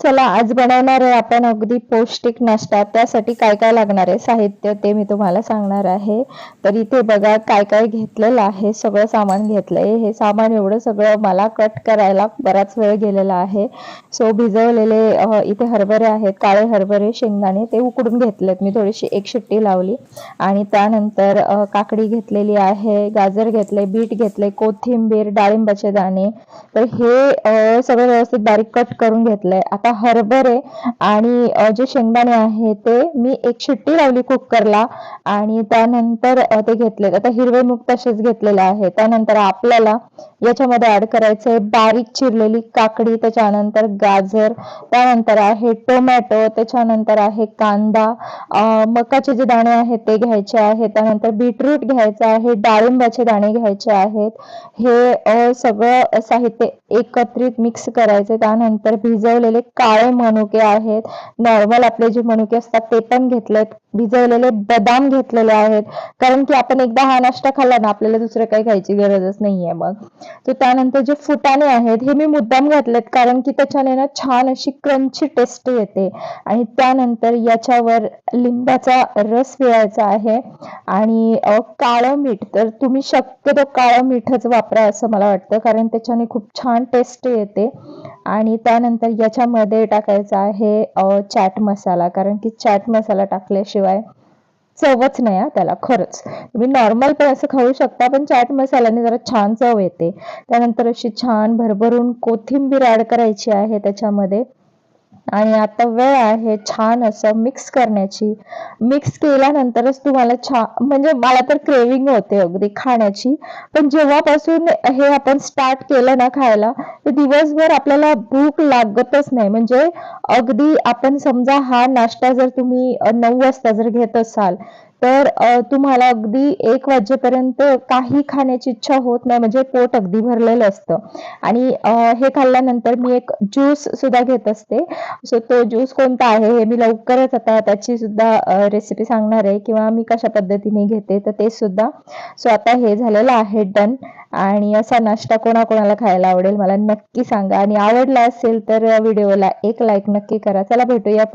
चला आज बनवणार आहे आपण अगदी पौष्टिक नाश्ता. त्यासाठी काय काय लागणार आहे? साहित्य ते मी तुम्हाला सांगणार आहे. तर इथे बघा काय काय घेतलेलं आहे. सगळं सामान घेतलंय. हे सामान एवढं सगळं मला कट करायला बराच वेळ गेलेला आहे. सो भिजवलेले इथे हरभरे आहेत. काळे हरभरे शेंगदाणे ते उकडून घेतलेत. मी थोडीशी एक शिट्टी लावली. आणि त्यानंतर काकडी घेतलेली आहे गाजर घेतले बीट घेतले कोथिंबीर डाळिंबाचे दाणे. तर हे सगळं व्यवस्थित बारीक कट करून घेतलंय. आता हरभरे आणि जे शेंगदाणे आहे ते मी एक शिट्टी लावली कुकरला आणि त्यानंतर ते घेतले. आता हिरवे मूग तसेच घेतलेले आहे. त्यानंतर आपल्याला याच्यामध्ये ऍड करायचंय बारीक चिरलेली काकडी त्याच्यानंतर गाजर त्यानंतर आहे टोमॅटो त्याच्यानंतर आहे कांदा मकाचे जे दाणे आहेत ते घ्यायचे आहेत. त्यानंतर बीटरूट घ्यायचं आहे डाळिंबाचे दाणे घ्यायचे आहेत. हे सगळं साहित्य एकत्रित मिक्स करायचे त्यानंतर भिजवलेले काळे मनुके आहेत. नॉर्मल आपले जे मनुके असतात ते पण घेतलेत. भिजवलेले बदाम घेतलेले आहेत. कारण की आपण एकदा हा नाश्ता खाल्ला ना आपल्याला दुसरं काही खायची गरजच नाहीये मग. तर त्यानंतर जे फुटाणे आहेत हे मी मुद्दाम घातलेत कारण की त्याच्याने ना छान अशी क्रंची टेस्ट येते. आणि त्यानंतर याच्यावर लिंबाचा रस पिळायचा आहे. आणि काळं मीठ. तर तुम्ही शक्यतो काळं मीठच वापरा असं मला वाटतं कारण त्याच्याने खूप छान टेस्ट येते. आणि त्यानंतर याच्यामध्ये टाकायचा आहे चाट मसाला. कारण की चाट मसाला टाकल्याशिवाय चवच नाही हा त्याला खरंच. तुम्ही नॉर्मल पण असं खाऊ शकता पण चाट मसाल्याने जरा छान चव येते. त्यानंतर अशी छान भरभरून कोथिंबीर ॲड करायची आहे त्याच्यामध्ये. आणि आता वेळ आहे छान असं मिक्स करण्याची. मिक्स केल्यानंतरच तुम्हाला छान म्हणजे मला तर क्रेविंग होते अगदी खाण्याची. पण जेव्हापासून हे आपण स्टार्ट केलं ना खायला तर दिवसभर आपल्याला भूक लागतच नाही. म्हणजे अगदी आपण समजा हा नाश्ता जर तुम्ही नऊ वाजता जर घेत असाल तर तुम्हाला अगदी एक वाजेपर्यंत काही खाण्याची इच्छा होत नाही म्हणजे पोट अगदी भरलेलं असतं. आणि हे खाल्ल्यानंतर मी एक ज्यूस सुद्धा घेत असते. सो तो ज्यूस कोणता आहे हे मी लवकरच आता त्याची सुद्धा रेसिपी सांगणार आहे किंवा मी कशा पद्धतीने घेते तर ते सुद्धा. सो आता हे झालेलं आहे डन. आणि असा नाश्ता कोणाकोणाला खायला आवडेल मला नक्की सांगा. आणि आवडला असेल तर व्हिडिओला एक लाईक नक्की करा. चला भेटूया